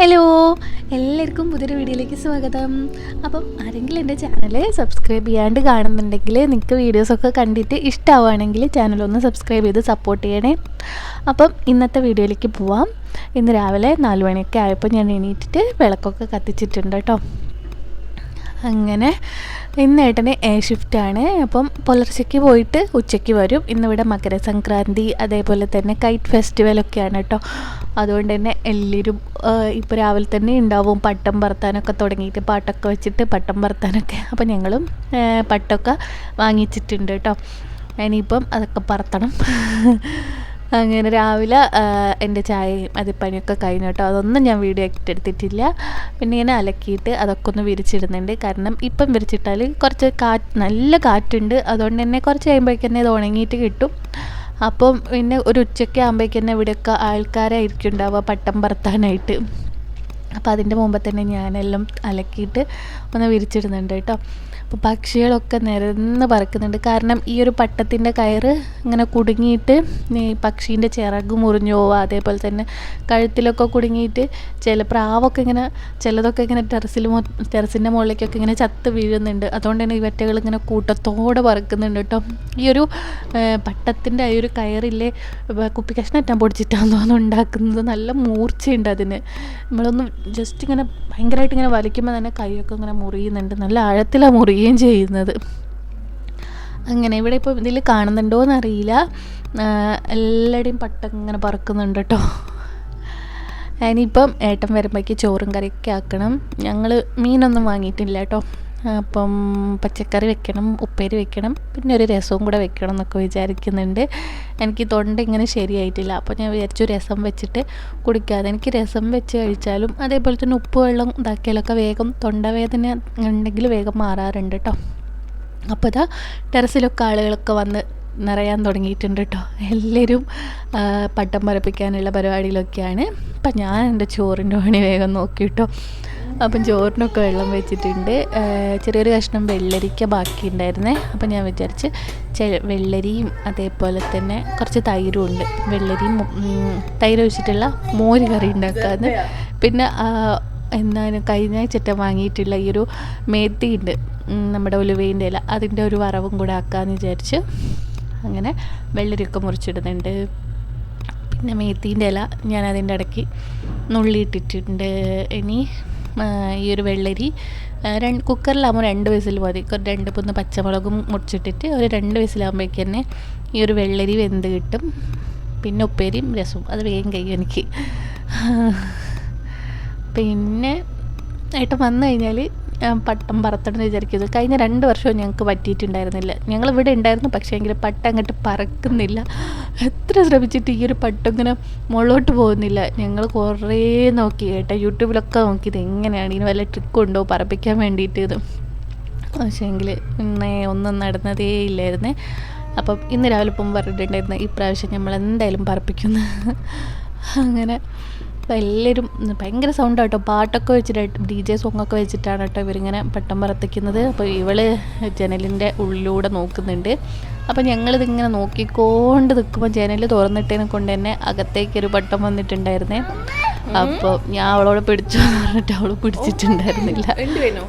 Hello എല്ലാവർക്കും പുതിയൊരു വീഡിയോയിലേക്ക് സ്വാഗതം. അപ്പം ആരെങ്കിലും എന്റെ ചാനൽ സബ്സ്ക്രൈബ് ചെയ്യാണ്ട് കാണുന്നുണ്ടെങ്കിൽ നിങ്ങൾക്ക് വീഡിയോസൊക്കെ കണ്ടിട്ട് ഇഷ്ടമാവുകയാണെങ്കിൽ ചാനലൊന്ന് സബ്സ്ക്രൈബ് ചെയ്ത് സപ്പോർട്ട് ചെയ്യണേ. അപ്പം ഇന്നത്തെ വീഡിയോയിലേക്ക് പോവാം. ഇന്ന് രാവിലെ നാല് മണിയൊക്കെ ആയപ്പോൾ ഞാൻ എണീറ്റിട്ട് വിളക്കൊക്കെ കത്തിച്ചിട്ടുണ്ട് കേട്ടോ. അങ്ങനെ ഇന്ന് ഏട്ടന് എ ഷിഫ്റ്റാണ് അപ്പം പുലർച്ചയ്ക്ക് പോയിട്ട് ഉച്ചയ്ക്ക് വരും. ഇന്നിവിടെ മകരസംക്രാന്തി അതേപോലെ തന്നെ കൈറ്റ് ഫെസ്റ്റിവലൊക്കെയാണ് കേട്ടോ അതുകൊണ്ട് തന്നെ എല്ലാവരും ഇപ്പോൾ രാവിലെ തന്നെ ഉണ്ടാവും. പട്ടം പറത്താനൊക്കെ തുടങ്ങിയിട്ട് പാട്ടൊക്കെ വെച്ചിട്ട് പട്ടം പറത്താനൊക്കെ. അപ്പം ഞങ്ങളും പട്ടൊക്കെ വാങ്ങിച്ചിട്ടുണ്ട് കേട്ടോ ഇനിയിപ്പം അതൊക്കെ പറത്തണം. അങ്ങനെ രാവിലെ എന്റെ ചായയും അതിപ്പനിയൊക്കെ കഴിഞ്ഞു കേട്ടോ. അതൊന്നും ഞാൻ വീഡിയോ എടുത്തിട്ടില്ല പിന്നെ ഇങ്ങനെ അലക്കിയിട്ട് അതൊക്കെ ഒന്ന് വിരിച്ചിടുന്നുണ്ട്. കാരണം ഇപ്പം വിരിച്ചിട്ടാൽ കുറച്ച് കാറ്റ് നല്ല കാറ്റുണ്ട്. അതുകൊണ്ട് തന്നെ കുറച്ച് കഴിയുമ്പോഴേക്കും തന്നെ ഇത് ഉണങ്ങിയിട്ട് കിട്ടും. അപ്പം പിന്നെ ഒരു ഉച്ചയ്ക്ക് ആകുമ്പോഴേക്കും തന്നെ ഇവിടെയൊക്കെ ആൾക്കാരായിരിക്കും ഉണ്ടാവുക പട്ടം പറത്താനായിട്ട്. അപ്പോൾ അതിന്റെ മുമ്പ് തന്നെ ഞാനെല്ലാം അലക്കിയിട്ട് ഒന്ന് വിരിച്ചിടുന്നുണ്ട് കേട്ടോ. അപ്പോൾ പക്ഷികളൊക്കെ നിരന്ന് പറക്കുന്നുണ്ട്. കാരണം ഈ ഒരു പട്ടത്തിന്റെ കയറ് ഇങ്ങനെ കുടുങ്ങിയിട്ട് ഈ പക്ഷീന്റെ ചിറക് മുറിഞ്ഞു പോവുക അതേപോലെ തന്നെ കഴുത്തിലൊക്കെ കുടുങ്ങിയിട്ട് ചില പ്രാവൊക്കെ ഇങ്ങനെ ചിലതൊക്കെ ഇങ്ങനെ ടെറസിൽ ടെറസിന്റെ മുകളിലേക്കൊക്കെ ഇങ്ങനെ ചത്ത് വീഴുന്നുണ്ട്. അതുകൊണ്ട് തന്നെ ഈ വറ്റകൾ ഇങ്ങനെ കൂട്ടത്തോടെ പറക്കുന്നുണ്ട് കേട്ടോ. ഈ ഒരു പട്ടത്തിന്റെ ആ ഒരു കയറില്ലേ കുപ്പി കഷ്ണം അറ്റാൻ പൊടിച്ചിട്ടാന്ന് തോന്നുന്നു. ഉണ്ടാക്കുന്നത് നല്ല മൂർച്ചയുണ്ട് അതിന്. നമ്മളൊന്ന് ജസ്റ്റ് ഇങ്ങനെ ഭയങ്കരമായിട്ട് ഇങ്ങനെ വലിക്കുമ്പോൾ തന്നെ കൈയൊക്കെ ഇങ്ങനെ മുറിയുന്നുണ്ട്. നല്ല ആഴത്തിലാണ് മുറിയുകയും ചെയ്യുന്നത്. അങ്ങനെ ഇവിടെ ഇപ്പോൾ ഇതിൽ കാണുന്നുണ്ടോ എന്നറിയില്ല. എല്ലാവരുടെയും പട്ടം ഇങ്ങനെ പറക്കുന്നുണ്ട് കേട്ടോ. ഇനിയിപ്പം ഏട്ടൻ വരുമ്പോഴേക്ക് ചോറും കറിയൊക്കെ ആക്കണം. ഞങ്ങൾ മീനൊന്നും വാങ്ങിയിട്ടില്ല കേട്ടോ. അപ്പം പച്ചക്കറി വെക്കണം ഉപ്പേരി വെക്കണം പിന്നെ ഒരു രസവും കൂടെ വെക്കണം എന്നൊക്കെ വിചാരിക്കുന്നുണ്ട്. എനിക്ക് തൊണ്ട ഇങ്ങനെ ശരിയായിട്ടില്ല. അപ്പോൾ ഞാൻ വിചാരിച്ചു രസം വെച്ചിട്ട് കുടിക്കാതെ. എനിക്ക് രസം വെച്ച് കഴിച്ചാലും അതേപോലെ തന്നെ ഉപ്പ് വെള്ളം ഇതാക്കിയാലൊക്കെ വേഗം തൊണ്ടവേദന ഉണ്ടെങ്കിൽ വേഗം മാറാറുണ്ട് കേട്ടോ അപ്പോൾ ഇതാ ടെറസിലൊക്കെ ആളുകളൊക്കെ വന്ന് നിറയാൻ തുടങ്ങിയിട്ടുണ്ട് കേട്ടോ എല്ലാവരും പട്ടം പറപ്പിക്കാനുള്ള പരിപാടിയിലൊക്കെയാണ്. അപ്പം ഞാൻ എന്റെ ചോറിന്റെ പണി വേഗം നോക്കി കേട്ടോ അപ്പം ചോറിനൊക്കെ വെള്ളം വെച്ചിട്ടുണ്ട്. ചെറിയൊരു കഷ്ണം വെള്ളരിക്ക ബാക്കിയുണ്ടായിരുന്നേ. അപ്പം ഞാൻ വിചാരിച്ച് വെള്ളരിയും അതേപോലെ തന്നെ കുറച്ച് തൈരും ഉണ്ട്. വെള്ളരിയും തൈര് ഒഴിച്ചിട്ടുള്ള മോര് കറി ഉണ്ടാക്കാന്ന്. പിന്നെ എന്താണ് കഴിഞ്ഞ ആഴ്ചട്ട വാങ്ങിയിട്ടുള്ള ഈ ഒരു മേത്തി ഉണ്ട്. നമ്മുടെ ഉലുവേന്റെ ഇല. അതിന്റെ ഒരു വറവും കൂടെ ആക്കാമെന്ന് വിചാരിച്ച് അങ്ങനെ വെള്ളരിയൊക്കെ മുറിച്ചിടുന്നുണ്ട്. പിന്നെ മേത്തീന്റെ ഇല ഞാൻ അതിന്റെ ഇടയ്ക്ക് നുള്ളിയിട്ടിട്ടുണ്ട്. ഇനി ഈ ഒരു വെള്ളരി. രണ്ട് കുക്കറിലാകുമ്പോൾ രണ്ട് വിസിൽ മതി. രണ്ട് മൂന്ന് പച്ചമുളകും മുറിച്ചിട്ടിട്ട് ഒരു രണ്ട് വിസിലാകുമ്പോഴേക്ക് തന്നെ ഈ ഒരു വെള്ളരി വെന്ത് കിട്ടും. പിന്നെ ഉപ്പേരിയും രസവും. അത് വേഗം കഴിയും എനിക്ക്. പിന്നെ ഏട്ടൻ വന്നു കഴിഞ്ഞാൽ പട്ടം പറത്തണം എന്ന് വിചാരിക്കുന്നത് കഴിഞ്ഞ രണ്ട് വർഷവും ഞങ്ങൾക്ക് പറ്റിയിട്ടുണ്ടായിരുന്നില്ല. ഞങ്ങൾ ഇവിടെ ഉണ്ടായിരുന്നു പക്ഷേ എങ്കിൽ പട്ടം അങ്ങോട്ട് പറക്കുന്നില്ല. എത്ര ശ്രമിച്ചിട്ട് ഈ ഒരു പട്ടം ഇങ്ങനെ മുകളോട്ട് പോകുന്നില്ല. ഞങ്ങൾ കുറേ നോക്കി കേട്ടോ. യൂട്യൂബിലൊക്കെ നോക്കിയത് എങ്ങനെയാണ്? ഇതിന് വല്ല ട്രിക്ക് ഉണ്ടോ? പറപ്പിക്കാൻ വേണ്ടിയിട്ട്. ഇത് പക്ഷേങ്കിൽ ഇന്നേ ഒന്നും നടന്നതേ ഇല്ലായിരുന്നേ. അപ്പം ഇന്ന് രാവിലെ ഇപ്പം പറഞ്ഞിട്ടുണ്ടായിരുന്നു ഇപ്രാവശ്യം നമ്മൾ എന്തായാലും പറപ്പിക്കുന്നു അങ്ങനെ അപ്പോൾ എല്ലാവരും ഭയങ്കര സൗണ്ട് കേട്ടോ പാട്ടൊക്കെ വെച്ചിട്ട് ഡി ജെ സോങ്ങൊക്കെ വെച്ചിട്ടാണ് കേട്ടോ ഇവരിങ്ങനെ പെട്ടെന്ന് പറത്തിക്കുന്നത്. അപ്പോൾ ഇവൾ ജനലിന്റെ ഉള്ളിലൂടെ നോക്കുന്നുണ്ട്. അപ്പോൾ ഞങ്ങളിതിങ്ങനെ നോക്കിക്കൊണ്ട് നിൽക്കുമ്പോൾ ജനൽ തുറന്നിട്ടതിനെ കൊണ്ട് തന്നെ അകത്തേക്ക് ഒരു പട്ടം വന്നിട്ടുണ്ടായിരുന്നേ. അപ്പോൾ ഞാൻ അവളോട് പിടിച്ചു പറഞ്ഞിട്ട് അവൾ പിടിച്ചിട്ടുണ്ടായിരുന്നില്ല. ഉണ്ട് വേണോ?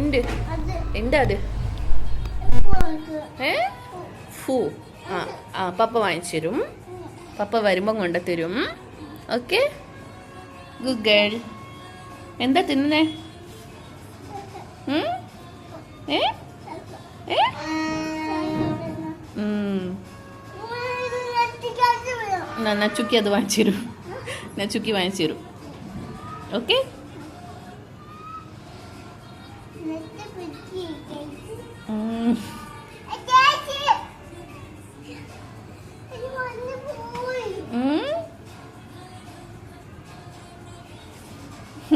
ഉണ്ട് ഉണ്ട് അത്. ഏ? ഫൂ. ആ ആ പപ്പ വാങ്ങിച്ചു തരും. പപ്പ വരുമ്പം കൊണ്ടുത്തരും. ഓക്കെ? ഗുഡ് ഗേൾ എന്താ തിന്നേ? ഏ? ഏ? നച്ചുക്കി അത് വാങ്ങിച്ചു തരും. നച്ചുക്കി വാങ്ങിച്ചു തരും. ഓക്കെ? ഉം.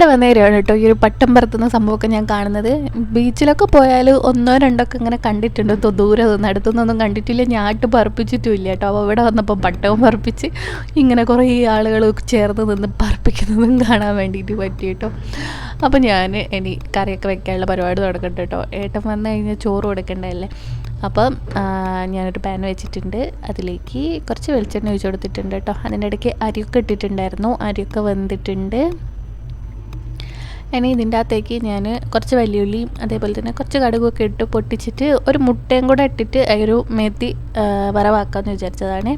ഇവിടെ വന്നേരാണ് കേട്ടോ. ഈ ഒരു പട്ടം പറത്തുന്ന സംഭവമൊക്കെ ഞാൻ കാണുന്നത്. ബീച്ചിലൊക്കെ പോയാൽ ഒന്നോ രണ്ടോ ഒക്കെ ഇങ്ങനെ കണ്ടിട്ടുണ്ട്. ഇപ്പോൾ ദൂരെ നിന്ന് അടുത്തുനിന്നൊന്നും കണ്ടിട്ടില്ല. ഞാട്ട് പറപ്പിച്ചിട്ടും ഇല്ല കേട്ടോ. അപ്പോൾ ഇവിടെ വന്നപ്പോൾ പട്ടവും പറപ്പിച്ച് ഇങ്ങനെ കുറേ ആളുകൾ ചേർന്ന് നിന്ന് പറപ്പിക്കുന്നതും കാണാൻ വേണ്ടിയിട്ട് പറ്റി കേട്ടോ. അപ്പോൾ ഞാൻ ഇനി കറിയൊക്കെ വെക്കാനുള്ള പരിപാടി തുടങ്ങട്ടെ കേട്ടോ. ഏട്ടൻ വന്നു കഴിഞ്ഞാൽ ചോറ് കൊടുക്കണ്ടല്ലേ അപ്പം ഞാനൊരു പാൻ വെച്ചിട്ടുണ്ട്. അതിലേക്ക് കുറച്ച് വെളിച്ചെണ്ണ ഒഴിച്ച് കൊടുത്തിട്ടുണ്ട് കേട്ടോ. അതിന്റെ ഇടയ്ക്ക് അരിയൊക്കെ ഇട്ടിട്ടുണ്ടായിരുന്നു. അരിയൊക്കെ വെന്തിട്ടുണ്ട്. ഇനി ഇതിന്റെ അകത്തേക്ക് ഞാൻ കുറച്ച് വലിയുള്ളിയും അതേപോലെ തന്നെ കുറച്ച് കടുകൊക്കെ ഇട്ട് പൊട്ടിച്ചിട്ട് ഒരു മുട്ടയും കൂടെ ഇട്ടിട്ട് ഒരു മേത്തി വറവാക്കാമെന്ന് വിചാരിച്ചതാണ്.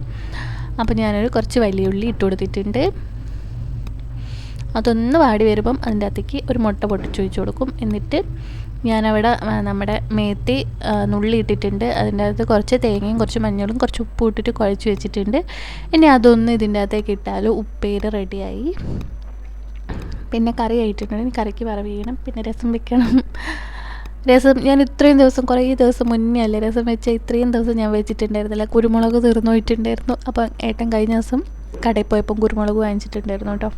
അപ്പോൾ ഞാനൊരു കുറച്ച് വലിയുള്ളി ഇട്ട് കൊടുത്തിട്ടുണ്ട്. അതൊന്ന് വാടി വരുമ്പം അതിന്റെ അകത്തേക്ക് ഒരു മുട്ട പൊട്ടിച്ച് വെച്ച് കൊടുക്കും. എന്നിട്ട് ഞാനവിടെ നമ്മുടെ മേത്തി നുള്ളി ഇട്ടിട്ടുണ്ട്. അതിന്റെ അകത്ത് കുറച്ച് തേങ്ങയും കുറച്ച് മഞ്ഞളും കുറച്ച് ഉപ്പും ഇട്ടിട്ട് കുഴച്ച് വെച്ചിട്ടുണ്ട്. ഇനി അതൊന്ന് ഇതിന്റെ അകത്തേക്ക് ഇട്ടാൽ ഉപ്പേര് റെഡിയായി. പിന്നെ കറി ഇനി കറിക്ക് വറവ് ചെയ്യണം. പിന്നെ രസം വെക്കണം. രസം ഞാൻ ഇത്രയും ദിവസം കുറേ ദിവസം മുന്നേ അല്ലേ രസം വെച്ച ഇത്രയും ദിവസം ഞാൻ വെച്ചിട്ടുണ്ടായിരുന്നില്ല. കുരുമുളക് തീർന്നു പോയിട്ടുണ്ടായിരുന്നു. അപ്പം ഏട്ടൻ കഴിഞ്ഞ ദിവസം കടയിൽ പോയപ്പം കുരുമുളക് വാങ്ങിച്ചിട്ടുണ്ടായിരുന്നു കേട്ടോ.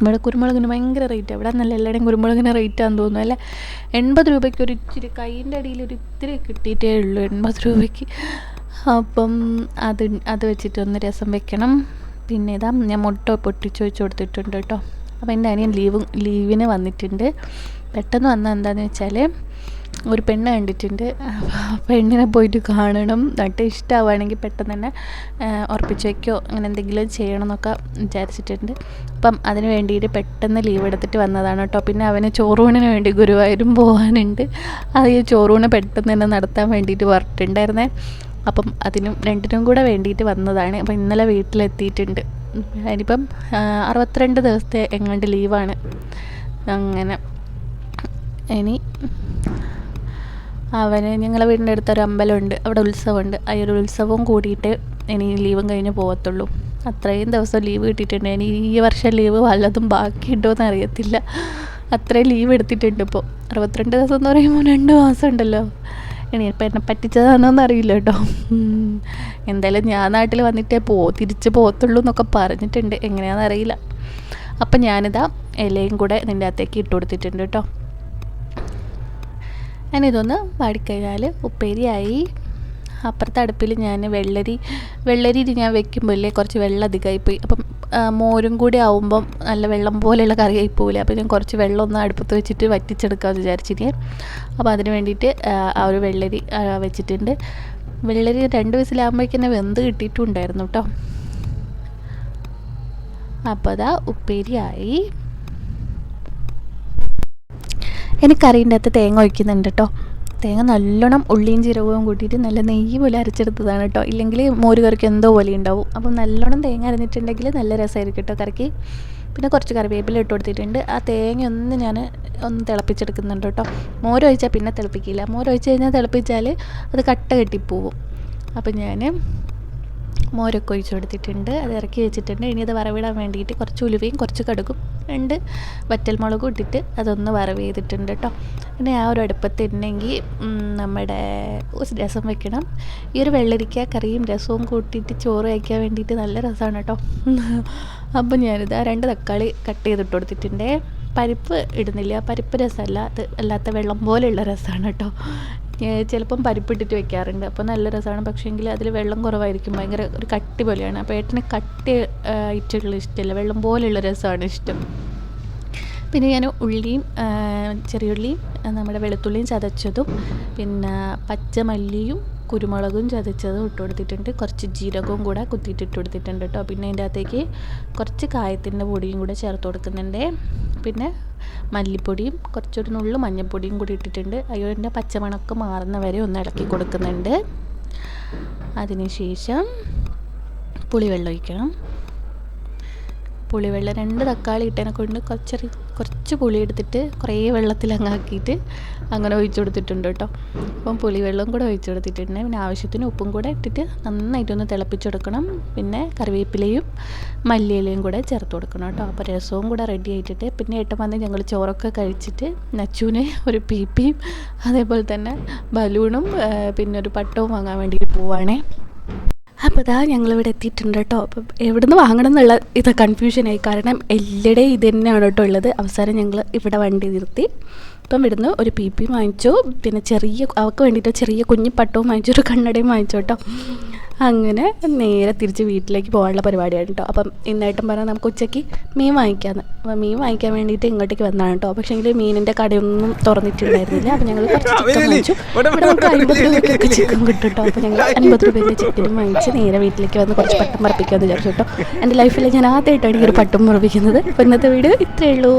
ഇവിടെ കുരുമുളകിന് ഭയങ്കര റേറ്റ്. ഇവിടെ നല്ല എല്ലാവരുടെയും കുരുമുളകിന് റേറ്റ് ആണെന്ന് തോന്നുന്നു അല്ലേ? എൺപത് രൂപയ്ക്ക് ഒരു ഇച്ചിരി കൈയിന്റെ അടിയിൽ ഒരു ഇത്തിരി കിട്ടിയിട്ടേ ഉള്ളൂ എൺപത് രൂപയ്ക്ക്. അപ്പം അത് അത് വെച്ചിട്ടൊന്ന് രസം വെക്കണം. പിന്നെ ഇതാ ഞാൻ മുട്ട പൊട്ടിച്ച് വെച്ച് കൊടുത്തിട്ടുണ്ട് കേട്ടോ. അപ്പോൾ എന്റെ അനിയൻ ലീവ് ലീവിന് വന്നിട്ടുണ്ട്. പെട്ടെന്ന് വന്ന എന്താണെന്ന് വെച്ചാൽ ഒരു പെണ്ണ് കണ്ടിട്ടുണ്ട്. പെണ്ണിനെ പോയിട്ട് കാണണം. എന്നിട്ട് ഇഷ്ടമാവുകയാണെങ്കിൽ പെട്ടെന്ന് തന്നെ ഉറപ്പിച്ച് വയ്ക്കോ അങ്ങനെ എന്തെങ്കിലും ചെയ്യണം എന്നൊക്കെ വിചാരിച്ചിട്ടുണ്ട്. അപ്പം അതിന് വേണ്ടിയിട്ട് പെട്ടെന്ന് ലീവ് എടുത്തിട്ട് വന്നതാണ് കേട്ടോ. പിന്നെ അവന് ചോറൂണിന് വേണ്ടി ഗുരുവായൂരും പോകാനുണ്ട് അത് ഈ ചോറൂണ് പെട്ടെന്ന് തന്നെ നടത്താൻ വേണ്ടിയിട്ട് പറഞ്ഞിട്ടുണ്ടായിരുന്നേ. അപ്പം അതിനും രണ്ടിനും കൂടെ വേണ്ടിയിട്ട് വന്നതാണ്. അപ്പം ഇന്നലെ വീട്ടിലെത്തിയിട്ടുണ്ട്. അതിനിപ്പം അറുപത്തിരണ്ട് ദിവസത്തെ എങ്ങാണ്ട് ലീവാണ്. അങ്ങനെ. ഇനി അവന് ഞങ്ങളുടെ വീടിന്റെ അടുത്തൊരു അമ്പലമുണ്ട്. അവിടെ ഉത്സവമുണ്ട്. ആ ഒരു ഉത്സവവും കൂടിയിട്ട് ഇനി ലീവും കഴിഞ്ഞ് പോകത്തുള്ളൂ അത്രയും ദിവസം ലീവ് കിട്ടിയിട്ടുണ്ട്. ഇനി ഈ വർഷം ലീവ് വല്ലതും ബാക്കിയുണ്ടോ എന്ന് അറിയത്തില്ല അത്രയും ലീവ് എടുത്തിട്ടുണ്ട് ഇപ്പോൾ. അറുപത്തിരണ്ട് ദിവസം എന്ന് പറയുമ്പോൾ രണ്ട് മാസം ഉണ്ടല്ലോ. ഇനി ഇപ്പം എന്നെ പറ്റിച്ചതാണോന്ന് അറിയില്ല കേട്ടോ എന്തായാലും ഞാൻ നാട്ടിൽ വന്നിട്ടേ പോ തിരിച്ച് പോകത്തുള്ളൂ എന്നൊക്കെ പറഞ്ഞിട്ടുണ്ട്. എങ്ങനെയാണെന്ന് അറിയില്ല. അപ്പം ഞാനിതാ ഇലയും കൂടെ ഇതിന്റെ അകത്തേക്ക് ഇട്ട് കൊടുത്തിട്ടുണ്ട് കേട്ടോ. ഞാനിതൊന്ന് വാടിക്കഴിഞ്ഞാൽ ഉപ്പേരിയായി. അപ്പുറത്തെ അടുപ്പിൽ ഞാൻ വെള്ളരി വെള്ളരി ഞാൻ വെക്കുമ്പോഴേ കുറച്ച് വെള്ളം അധികമായി പോയി. അപ്പം മോരും കൂടി ആവുമ്പം നല്ല വെള്ളം പോലെയുള്ള കറി ആയിപ്പോവില്ലേ അപ്പോൾ ഞാൻ കുറച്ച് വെള്ളം ഒന്ന് അടുപ്പത്ത് വെച്ചിട്ട് വറ്റിച്ചെടുക്കാമെന്ന് വിചാരിച്ചിട്ട് അപ്പോൾ അതിന് വേണ്ടിയിട്ട് ആ, ഒരു വെള്ളരി വെച്ചിട്ടുണ്ട്. വെള്ളരി രണ്ട് വയസ്സിലാകുമ്പോഴേക്കും തന്നെ വെന്ത് കിട്ടിയിട്ടുണ്ടായിരുന്നു കേട്ടോ അപ്പോൾ അതാ ഉപ്പേരിയായി. കറീന്റെ അകത്ത് തേങ്ങ ഒഴിക്കുന്നുണ്ട് കേട്ടോ തേങ്ങ നല്ലോണം ഉള്ളിയും ജീരകവും കൂട്ടിയിട്ട് നല്ല നെയ്യ് പോലെ അരച്ചെടുത്തതാണ് കേട്ടോ. ഇല്ലെങ്കിൽ മോര് കറിക്ക് എന്തോ പോലെ ഉണ്ടാവും. അപ്പം നല്ലോണം തേങ്ങ അരഞ്ഞിട്ടുണ്ടെങ്കിൽ നല്ല രസമായിരിക്കും കേട്ടോ കറിക്ക്. പിന്നെ കുറച്ച് കറിവേപ്പില ഇട്ട് കൊടുത്തിട്ടുണ്ട്. ആ തേങ്ങ ഒന്ന് ഞാൻ ഒന്ന് തിളപ്പിച്ചെടുക്കുന്നുണ്ട് കേട്ടോ. മോര് ഒഴിച്ചാൽ പിന്നെ തിളപ്പിക്കില്ല. മോര് ഒഴിച്ച് കഴിഞ്ഞാൽ തിളപ്പിച്ചാൽ അത് കട്ട കെട്ടിപ്പോവും. അപ്പം ഞാൻ മോരൊക്കെ ഒഴിച്ച് കൊടുത്തിട്ടുണ്ട്. അത് ഇറക്കി വെച്ചിട്ടുണ്ട്. ഇനി അത് വറവിടാൻ വേണ്ടിയിട്ട് കുറച്ച് ഉലുവയും കുറച്ച് കടുകും രണ്ട് വറ്റൽമുളകും ഇട്ടിട്ട് അതൊന്ന് വറവ് ചെയ്തിട്ടുണ്ട് കേട്ടോ പിന്നെ ആ ഒരു അടുപ്പത്ത് ഉണ്ടെങ്കിൽ നമ്മുടെ രസം വെക്കണം. ഈ ഒരു വെള്ളരിക്ക കറിയും രസവും കൂട്ടിയിട്ട് ചോറ് കഴിക്കാൻ വേണ്ടിയിട്ട് നല്ല രസമാണ് കേട്ടോ അപ്പം ഞാനിത് ആ രണ്ട് തക്കാളി കട്ട് ചെയ്തിട്ട് കൊടുത്തിട്ടുണ്ട്. പരിപ്പ് ഇടുന്നില്ല. പരിപ്പ് രസമല്ല. അത് അല്ലാത്ത വെള്ളം പോലെയുള്ള രസമാണ് കേട്ടോ ചിലപ്പം പരിപ്പിട്ടിട്ട് വെക്കാറുണ്ട്. അപ്പോൾ നല്ല രസമാണ്. പക്ഷേങ്കിൽ അതിൽ വെള്ളം കുറവായിരിക്കും. ഭയങ്കര ഒരു കട്ടി പോലെയാണ്. അപ്പോൾ ഏട്ടന് കട്ടി ആയിട്ടുള്ള ഇഷ്ടമല്ല വെള്ളം പോലെയുള്ള രസമാണ് ഇഷ്ടം. പിന്നെ ഞാൻ ഉള്ളിയും ചെറിയുള്ളിയും നമ്മുടെ വെളുത്തുള്ളിയും ചതച്ചതും പിന്നെ പച്ചമല്ലിയും കുരുമുളകും ചതച്ചതും ഇട്ട് കൊടുത്തിട്ടുണ്ട്. കുറച്ച് ജീരകവും കൂടെ കുത്തിയിട്ട് ഇട്ട് കൊടുത്തിട്ടുണ്ട് കേട്ടോ പിന്നെ അതിന്റെ അകത്തേക്ക് കുറച്ച് കായത്തിന്റെ പൊടിയും കൂടെ ചേർത്ത് കൊടുക്കുന്നുണ്ട്. പിന്നെ മല്ലിപ്പൊടിയും കുറച്ചൊരു നുള്ളു മഞ്ഞൾപ്പൊടിയും കൂടി ഇട്ടിട്ടുണ്ട്. അയ്യോന്റെ പച്ചമണക്ക് മാറുന്ന വരെ ഒന്ന് ഇളക്കി കൊടുക്കുന്നുണ്ട്. അതിനുശേഷം പുളിവെള്ളം ഒഴിക്കണം. പുളിവെള്ളം രണ്ട് തക്കാളി ഇട്ടതിനെ കൊണ്ട് കുറച്ച് കുറച്ച് പുളി എടുത്തിട്ട് കുറേ വെള്ളത്തിൽ അങ്ങ് ആക്കിയിട്ട് അങ്ങനെ ഒഴിച്ചു കൊടുത്തിട്ടുണ്ട് കേട്ടോ. അപ്പം പുളിവെള്ളം കൂടെ ഒഴിച്ചു കൊടുത്തിട്ടുണ്ട്. പിന്നെ ആവശ്യത്തിന് ഉപ്പും കൂടെ ഇട്ടിട്ട് നന്നായിട്ടൊന്ന് തിളപ്പിച്ചെടുക്കണം പിന്നെ കറിവേപ്പിലയും മല്ലിയിലയും കൂടെ ചേർത്ത് കൊടുക്കണം കേട്ടോ. അപ്പോൾ രസവും കൂടെ റെഡി ആയിട്ടിട്ട് പിന്നെ ഏട്ടൻ വന്ന് ഞങ്ങൾ ചോറൊക്കെ കഴിച്ചിട്ട് നച്ചുവിന് ഒരു പീപ്പിയും അതേപോലെ തന്നെ ബലൂണും പിന്നെ ഒരു പട്ടവും വാങ്ങാൻ വേണ്ടിയിട്ട് പോവാണേ. അപ്പോൾ ഇതാ ഞങ്ങളിവിടെ എത്തിയിട്ടുണ്ട് കേട്ടോ. അപ്പം എവിടെ നിന്ന് വാങ്ങണം എന്നുള്ള ഇത് കൺഫ്യൂഷനായി കാരണം എല്ലായിടെയും ഇത് തന്നെയാണ് കേട്ടോ ഉള്ളത്. അവസാനം ഞങ്ങൾ ഇവിടെ വണ്ടി നിർത്തി. ഇപ്പം ഇവിടുന്ന് ഒരു പി പി വാങ്ങിച്ചു. പിന്നെ ചെറിയ അവൾക്ക് വേണ്ടിയിട്ട് ചെറിയ കുഞ്ഞു പട്ടവും വാങ്ങിച്ചു. ഒരു കണ്ണടയും വാങ്ങിച്ചു കേട്ടോ. അങ്ങനെ നേരെ തിരിച്ച് വീട്ടിലേക്ക് പോകാനുള്ള പരിപാടിയാണ് കേട്ടോ. അപ്പം ഇന്നായിട്ടും പറഞ്ഞാൽ നമുക്ക് ഉച്ചയ്ക്ക് മീൻ വാങ്ങിക്കാമെന്ന് അപ്പോൾ മീൻ വാങ്ങിക്കാൻ വേണ്ടിയിട്ട് ഇങ്ങോട്ടേക്ക് വന്നതാണ് കേട്ടോ. പക്ഷേ എങ്കിൽ മീനിന്റെ കടയൊന്നും തുറന്നിട്ടുണ്ടായിരുന്നില്ല. അപ്പം ഞങ്ങൾ കുറച്ച് ചിക്കൻ വാങ്ങിച്ചു. ഇവിടെ നമുക്ക് അൻപത് രൂപയ്ക്കൊക്കെ ചിക്കൻ കിട്ടും കേട്ടോ. അപ്പോൾ ഞങ്ങൾ അൻപത് രൂപയ്ക്ക് ചിക്കനും വാങ്ങിച്ച് നേരെ വീട്ടിലേക്ക് വന്ന് കുറച്ച് പട്ടം പറപ്പിക്കാമെന്ന് വിചാരിച്ചു കേട്ടോ. എന്റെ ലൈഫിൽ ഞാൻ ആദ്യമായിട്ടാണ് ഈ ഒരു പട്ടം പറപ്പിക്കുന്നത്. അപ്പോൾ ഇന്നത്തെ വീഡിയോ ഇത്രയേ ഉള്ളൂ.